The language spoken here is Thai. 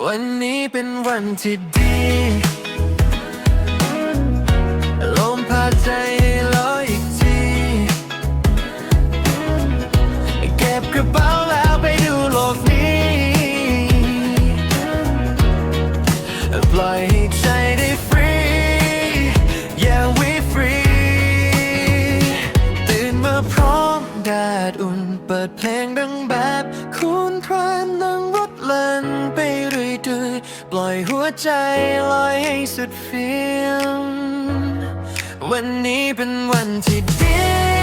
วันนี้เป็นวันที่ดีลมพาใจลอยอีกที เก็บกระเป๋าแล้วไปดูโลกนี้ ปล่อยให้ใจได้ฟรี yeah we free ตื่นมาพร้อมแดดอุ่นเปิดเพลงดังแบบคูณพรามนั่ง ปล่อยหัวใจลอยให้สุดฟิลวันนี้เป็นวันที่ดี